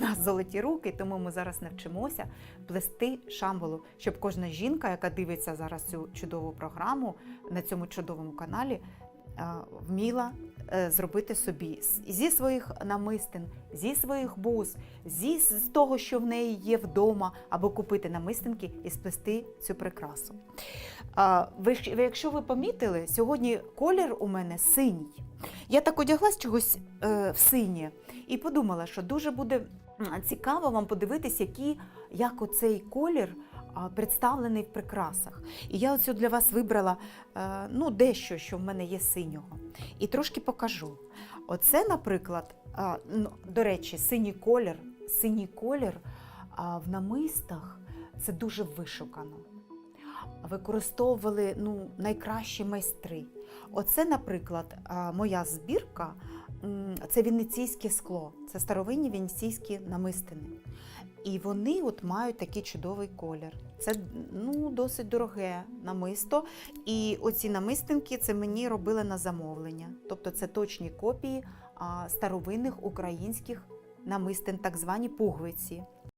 нас золоті руки, тому ми зараз навчимося плести шамбалу, щоб кожна жінка, яка дивиться зараз цю чудову програму на цьому чудовому каналі, вміла е, зробити собі зі своїх намистин, зі своїх бус, зі з того, що в неї є вдома, або купити намистинки і сплести цю прикрасу. Ви, якщо ви помітили, сьогодні колір у мене синій. Я так одяглась чогось е, в синє і подумала, що дуже буде цікаво вам подивитись, які, як оцей колір представлений в прикрасах. І я оцю для вас вибрала е, ну, дещо, що в мене є синього. І трошки покажу. Оце, наприклад, ну, до речі, синій колір, синій колір в намистах це дуже вишукано. Використовували ну, найкращі майстри. Оце, наприклад, моя збірка це венеційське скло, це старовинні венеційські намистини. І вони от мають такий чудовий колір. Це ну, досить дороге намисто. І оці намистинки це мені робили на замовлення. Тобто це точні копії старовинних українських намистин, так звані пуговиці.